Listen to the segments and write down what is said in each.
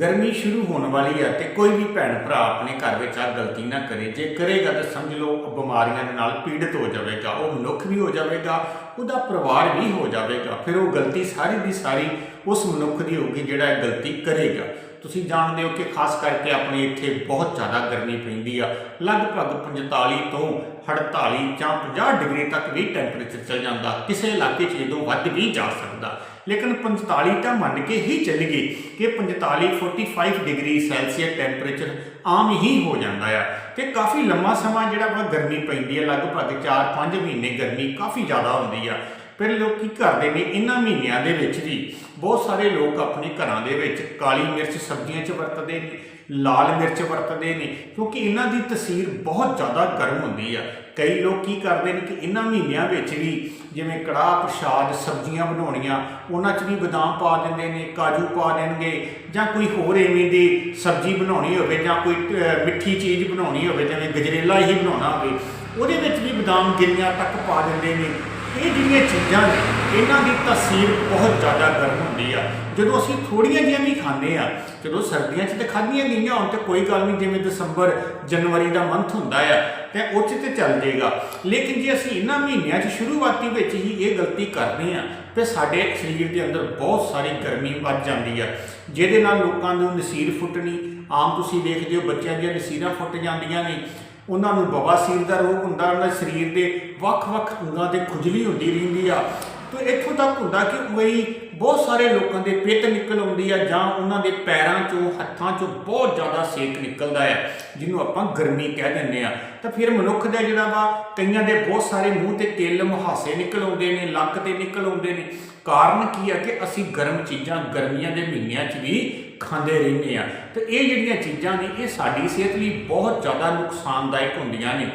ਗਰਮੀ ਸ਼ੁਰੂ ਹੋਣ ਵਾਲੀ ਹੈ ਤੇ ਕੋਈ ਵੀ ਭੈਣ ਭਰਾ ਆਪਣੇ ਘਰ ਵਿੱਚ ਆ ਗਲਤੀ ਨਾ ਕਰੇ। ਜੇ ਕਰੇਗਾ ਤਾਂ ਸਮਝ ਲਓ ਉਹ ਬਿਮਾਰੀਆਂ ਦੇ ਨਾਲ ਪੀੜਤ ਹੋ ਜਾਵੇਗਾ, ਉਹ ਮਨੁੱਖ ਵੀ ਹੋ ਜਾਵੇਗਾ, ਉਹਦਾ ਪਰਿਵਾਰ ਵੀ ਹੋ ਜਾਵੇਗਾ। ਫਿਰ ਉਹ ਗਲਤੀ ਸਾਰੀ ਦੀ ਸਾਰੀ ਉਸ ਮਨੁੱਖ ਦੀ ਹੋਊਗੀ ਜਿਹੜਾ ਇਹ ਗਲਤੀ ਕਰੇਗਾ। ਤੁਸੀਂ ਜਾਣਦੇ ਹੋ ਕਿ ਖਾਸ ਕਰਕੇ ਆਪਣੇ ਇੱਥੇ ਬਹੁਤ ਜ਼ਿਆਦਾ ਗਰਮੀ ਪੈਂਦੀ ਆ। ਲਗਭਗ 45 ਤੋਂ 48 ਜਾਂ 50 ਡਿਗਰੀ ਤੱਕ ਵੀ ਟੈਂਪਰੇਚਰ ਚੱਲ ਜਾਂਦਾ। ਕਿਸੇ ਇਲਾਕੇ 'ਚ ਜਦੋਂ ਵੱਧ ਵੀ ਜਾ ਸਕਦਾ। ਲੇਕਿਨ 45 ਤਾਂ ਮੰਨ ਕੇ ਹੀ ਚੱਲੀਏ ਕਿ 45 45 ਡਿਗਰੀ ਸੈਲਸੀਅਸ ਟੈਂਪਰੇਚਰ ਆਮ ਹੀ ਹੋ ਜਾਂਦਾ ਆ। ਤੇ ਕਾਫੀ ਲੰਮਾ ਸਮਾਂ ਜਿਹੜਾ ਵਾ ਗਰਮੀ ਪੈਂਦੀ ਹੈ ਲਗਭਗ 4-5 ਮਹੀਨੇ ਗਰਮੀ ਕਾਫੀ ਜ਼ਿਆਦਾ ਹੁੰਦੀ ਆ। ਫਿਰ ਲੋਕ ਕੀ ਕਰਦੇ ਨੇ ਇਹਨਾਂ ਮਹੀਨਿਆਂ ਦੇ ਵਿੱਚ ਵੀ ਬਹੁਤ ਸਾਰੇ ਲੋਕ ਆਪਣੇ ਘਰਾਂ ਦੇ ਵਿੱਚ ਕਾਲੀ ਮਿਰਚ ਸਬਜ਼ੀਆਂ 'ਚ ਵਰਤਦੇ ਨੇ, ਲਾਲ ਮਿਰਚ ਵਰਤਦੇ ਨੇ, ਕਿਉਂਕਿ ਇਹਨਾਂ ਦੀ ਤਸੀਰ ਬਹੁਤ ਜ਼ਿਆਦਾ ਗਰਮ ਹੁੰਦੀ ਆ। ਕਈ ਲੋਕ ਕੀ ਕਰਦੇ ਨੇ ਕਿ ਇਹਨਾਂ ਮਹੀਨਿਆਂ ਵਿੱਚ ਵੀ ਜਿਵੇਂ ਕੜਾਹ, ਪ੍ਰਸ਼ਾਦ, ਸਬਜ਼ੀਆਂ ਬਣਾਉਣੀਆਂ, ਉਹਨਾਂ 'ਚ ਵੀ ਬਦਾਮ ਪਾ ਦਿੰਦੇ ਨੇ, ਕਾਜੂ ਪਾ ਦੇਣਗੇ, ਜਾਂ ਕੋਈ ਹੋਰ ਐਵੇਂ ਦੀ ਸਬਜ਼ੀ ਬਣਾਉਣੀ ਹੋਵੇ, ਜਾਂ ਕੋਈ ਮਿੱਠੀ ਚੀਜ਼ ਬਣਾਉਣੀ ਹੋਵੇ, ਜਿਵੇਂ ਗਜਰੇਲਾ ਹੀ ਬਣਾਉਣਾ ਹੋਵੇ, ਉਹਦੇ ਵਿੱਚ ਵੀ ਬਦਾਮ ਗਿਰੀਆਂ ਤੱਕ ਪਾ ਦਿੰਦੇ ਨੇ। ਇਹ ਜਿਹੜੀਆਂ ਚੀਜ਼ਾਂ ਨੇ, ਇਹਨਾਂ ਦੀ ਤਸੀਰ ਬਹੁਤ ਜ਼ਿਆਦਾ ਗਰਮ ਹੁੰਦੀ ਆ। ਜਦੋਂ ਅਸੀਂ ਥੋੜੀਆਂ ਜਿਹੀਆਂ ਵੀ ਖਾਂਦੇ ਆ, ਜਦੋਂ ਸਰਦੀਆਂ 'ਚ ਤੇ ਖਾਧੀਆਂ ਗਈਆਂ ਹੁਣ ਤੇ ਕੋਈ ਗੱਲ ਨਹੀਂ, ਜਿਵੇਂ ਦਸੰਬਰ, ਜਨਵਰੀ ਦਾ ਮੰਥ ਹੁੰਦਾ ਆ, ਤੇ ਉਹ 'ਚ ਤੇ ਚੱਲ ਜਾਏਗਾ ਲੇਕਿਨ ਜੇ ਅਸੀਂ ਇਹਨਾਂ ਮਹੀਨਿਆਂ 'ਚ ਸ਼ੁਰੂਆਤੀ ਵਿੱਚ ਹੀ ਇਹ ਗਲਤੀ ਕਰਦੇ ਆ, ਤੇ ਸਾਡੇ ਸਰੀਰ ਦੇ ਅੰਦਰ ਬਹੁਤ ਸਾਰੀ ਗਰਮੀ ਵੱਧ ਜਾਂਦੀ ਆ। ਜਿਹਦੇ ਨਾਲ ਲੋਕਾਂ ਨੂੰ ਨਸੀਰ ਫੁੱਟਣੀ, ਆਮ ਤੁਸੀਂ ਦੇਖਦੇ ਹੋ, ਬੱਚਿਆਂ ਦੀਆਂ ਨਸੀਰਾਂ ਫੁੱਟ ਜਾਂਦੀਆਂ ਨੇ। ਉਹਨਾਂ ਨੂੰ ਬਵਾਸੀਰ ਦਾ ਰੋਗ ਹੁੰਦਾ, ਉਹਨਾਂ ਦੇ ਸਰੀਰ ਦੇ ਵੱਖ-ਵੱਖ ਅੰਗਾਂ ਤੇ ਖੁਜਲੀ ਹੁੰਦੀ ਰਹਿੰਦੀ ਆ। ਤੇ ਇੱਥੋਂ ਤੱਕ ਹੁੰਦਾ ਕਿ ਕੋਈ ਬਹੁਤ ਸਾਰੇ ਲੋਕਾਂ ਦੇ ਪਿੱਤ ਨਿਕਲ ਆਉਂਦੀ ਆ ਜਾਂ ਉਹਨਾਂ ਦੇ ਪੈਰਾਂ 'ਚੋਂ, ਹੱਥਾਂ 'ਚੋਂ ਬਹੁਤ ਜ਼ਿਆਦਾ ਸੇਕ ਨਿਕਲਦਾ ਹੈ ਜਿਹਨੂੰ ਆਪਾਂ ਗਰਮੀ ਕਹਿ ਦਿੰਦੇ ਆ। ਤਾਂ ਫਿਰ ਮਨੁੱਖ ਦਾ ਜਿਹੜਾ ਵਾ, ਕਈਆਂ ਦੇ ਬਹੁਤ ਸਾਰੇ ਮੂੰਹ ਤੇ ਤਿਲ, ਮੁਹਾਸੇ ਨਿਕਲ ਆਉਂਦੇ ਨੇ, ਲੱਕ ਤੇ ਨਿਕਲ ਆਉਂਦੇ ਨੇ। ਕਾਰਨ ਕੀ ਆ ਕਿ ਅਸੀਂ ਗਰਮ ਚੀਜ਼ਾਂ ਗਰਮੀਆਂ ਦੇ ਮਹੀਨਿਆਂ 'ਚ ਵੀ ਖਾਂਦੇ ਰਹਿੰਦੇ ਆ। ਤੇ ਇਹ ਜਿਹੜੀਆਂ ਚੀਜ਼ਾਂ ਨੇ, ਇਹ ਸਾਡੀ ਸਿਹਤ ਲਈ ਬਹੁਤ ਜ਼ਿਆਦਾ ਨੁਕਸਾਨਦਾਇਕ ਹੁੰਦੀਆਂ ਨੇ।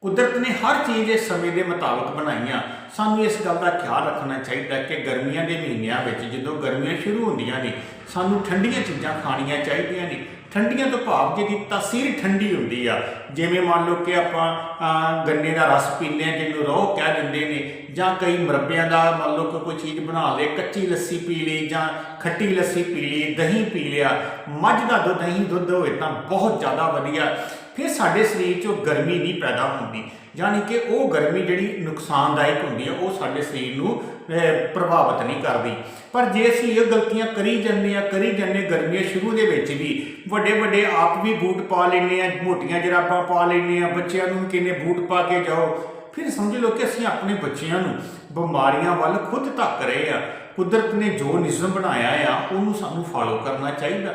ਕੁਦਰਤ ਨੇ ਹਰ ਚੀਜ਼ ਇਸ ਸਮੇਂ ਦੇ ਮੁਤਾਬਕ ਬਣਾਈਆਂ। ਸਾਨੂੰ ਇਸ ਗੱਲ ਦਾ ਖਿਆਲ ਰੱਖਣਾ ਚਾਹੀਦਾ ਕਿ ਗਰਮੀਆਂ ਦੇ ਮਹੀਨਿਆਂ ਵਿੱਚ ਜਦੋਂ ਗਰਮੀਆਂ ਸ਼ੁਰੂ ਹੁੰਦੀਆਂ ਨੇ, ਸਾਨੂੰ ਠੰਡੀਆਂ ਚੀਜ਼ਾਂ ਖਾਣੀਆਂ ਚਾਹੀਦੀਆਂ ਨੇ। ਠੰਡੀਆਂ ਤੋਂ ਭਾਵ ਜਿਹਦੀ ਤਾਸੀਰ ਠੰਡੀ ਹੁੰਦੀ ਆ। ਜਿਵੇਂ ਮੰਨ ਲਓ ਕਿ ਆਪਾਂ ਅਹ, ਗੰਨੇ ਦਾ ਰਸ ਪੀਂਦੇ ਆ ਜਿਹਨੂੰ ਰੋਹ ਕਹਿ ਦਿੰਦੇ ਨੇ ਜਾਂ ਕਈ ਮੁਰੱਬਿਆਂ ਦਾ ਮੰਨ ਲਓ ਕਿ ਕੋਈ ਚੀਜ਼ ਬਣਾ ਲਏ ਕੱਚੀ ਲੱਸੀ ਪੀ ਲਈ ਜਾਂ ਖੱਟੀ ਲੱਸੀ ਪੀ ਲਈ ਦਹੀਂ ਪੀ ਲਿਆ ਮੱਝ ਦਾ ਦੁੱਧ ਦਹੀਂ ਦੁੱਧ ਹੋਵੇ ਤਾਂ ਬਹੁਤ ਜ਼ਿਆਦਾ ਵਧੀਆ। ਫਿਰ ਸਾਡੇ ਸਰੀਰ 'ਚੋਂ ਗਰਮੀ ਨਹੀਂ ਪੈਦਾ ਹੁੰਦੀ। ਯਾਨੀ ਕਿ ਉਹ ਗਰਮੀ ਜਿਹੜੀ ਨੁਕਸਾਨਦਾਇਕ ਹੁੰਦੀ ਹੈ, ਉਹ ਸਾਡੇ ਸਰੀਰ ਨੂੰ ਪ੍ਰਭਾਵਿਤ ਨਹੀਂ ਕਰਦੀ। ਪਰ ਜੇ ਅਸੀਂ ਇਹ ਗਲਤੀਆਂ ਕਰੀ ਜਾਂਦੇ ਆ ਕਰੀ ਜਾਂਦੇ ਗਰਮੀਆਂ ਸ਼ੁਰੂ ਦੇ ਵਿੱਚ ਵੀ ਵੱਡੇ ਵੱਡੇ ਆਪ ਵੀ ਬੂਟ ਪਾ ਲੈਂਦੇ ਆ ਮੋਟੀਆਂ ਜਰਾਬਾਂ ਪਾ ਲੈਂਦੇ ਆ ਬੱਚਿਆਂ ਨੂੰ ਕਿੰਨੇ ਬੂਟ ਪਾ ਕੇ ਜਾਓ। ਫਿਰ ਸਮਝ ਲਓ ਕਿ ਅਸੀਂ ਆਪਣੇ ਬੱਚਿਆਂ ਨੂੰ ਬਿਮਾਰੀਆਂ ਵੱਲ ਖੁਦ ਧੱਕ ਰਹੇ ਆ ਕੁਦਰਤ ਨੇ ਜੋ ਨਿਯਮ ਬਣਾਇਆ ਆ, ਉਹਨੂੰ ਸਾਨੂੰ ਫਾਲੋ ਕਰਨਾ ਚਾਹੀਦਾ।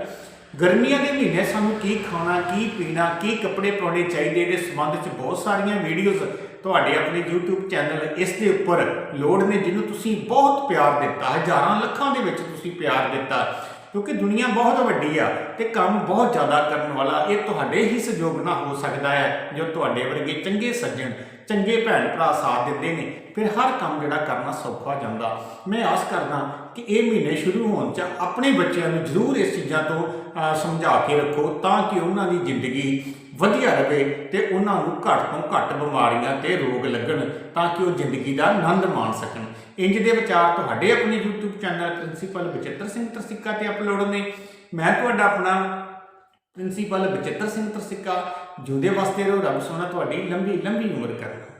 ਗਰਮੀਆਂ ਦੇ ਮਹੀਨੇ ਸਾਨੂੰ ਕੀ ਖਾਣਾ, ਕੀ ਪੀਣਾ, ਕੀ ਕੱਪੜੇ ਪਾਉਣੇ ਚਾਹੀਦੇ ਇਹਦੇ ਸੰਬੰਧ ਵਿੱਚ ਬਹੁਤ ਸਾਰੀਆਂ ਵੀਡੀਓਜ਼ ਤੁਹਾਡੇ ਆਪਣੇ YouTube ਚੈਨਲ ਇਸ ਦੇ ਉੱਪਰ ਲੋਡ ਨੇ, ਜਿਹਨੂੰ ਤੁਸੀਂ ਬਹੁਤ ਪਿਆਰ ਦਿੱਤਾ, ਹਜ਼ਾਰਾਂ ਲੱਖਾਂ ਦੇ ਵਿੱਚ ਤੁਸੀਂ ਪਿਆਰ ਦਿੱਤਾ, ਕਿਉਂਕਿ ਦੁਨੀਆ ਬਹੁਤ ਵੱਡੀ ਆ ਤੇ ਕੰਮ ਬਹੁਤ ਜ਼ਿਆਦਾ ਕਰਨ ਵਾਲਾ, ਇਹ ਤੁਹਾਡੇ ਹੀ ਸਹਿਯੋਗ ਨਾਲ ਹੋ ਸਕਦਾ ਹੈ, ਜੋ ਤੁਹਾਡੇ ਵਰਗੇ ਚੰਗੇ ਸੱਜਣ ਚੰਗੇ ਭੈਣ ਭਰਾ ਸਾਥ ਦਿੰਦੇ ਨੇ, ਫਿਰ ਹਰ ਕੰਮ ਜਿਹੜਾ ਕਰਨਾ ਸੌਖਾ ਜਾਂਦਾ। ਮੈਂ ਆਸ ਕਰਦਾ ਕਿ ਇਹ ਮਹੀਨੇ ਸ਼ੁਰੂ ਹੋਣ 'ਚ ਆਪਣੇ ਬੱਚਿਆਂ ਨੂੰ ਜ਼ਰੂਰ ਇਸ ਚੀਜ਼ਾਂ ਤੋਂ ਸਮਝਾ ਕੇ ਰੱਖੋ ਤਾਂ ਕਿ ਉਹਨਾਂ ਦੀ ਜ਼ਿੰਦਗੀ ਵਧੀਆ ਰਹੇ ਤੇ ਉਹਨਾਂ ਨੂੰ ਘੱਟ ਤੋਂ ਘੱਟ ਬਿਮਾਰੀਆਂ ਤੇ ਰੋਗ ਲੱਗਣ ਤਾਂ ਕਿ ਉਹ ਜ਼ਿੰਦਗੀ ਦਾ ਆਨੰਦ ਮਾਣ ਸਕਣ। ਇੰਜ ਦੇ ਵਿਚਾਰ ਤੁਹਾਡੇ ਆਪਣੇ YouTube channel principal Bachittar Singh Tarsikka ਤੇ ਅਪਲੋਡ ਨੇ। ਮੈਂ ਤੁਹਾਡਾ ਆਪਣਾ ਪ੍ਰਿੰਸੀਪਲ ਬਚਿੱਤਰ ਸਿੰਘ ਤਰਸਿੱਕਾ ਜਿਉਂਦੇ ਵਾਸਤੇ ਰਹੋ ਰੱਬ ਸੋਹਣਾ ਤੁਹਾਡੀ ਲੰਬੀ ਲੰਬੀ ਉਮਰ ਕਰੇ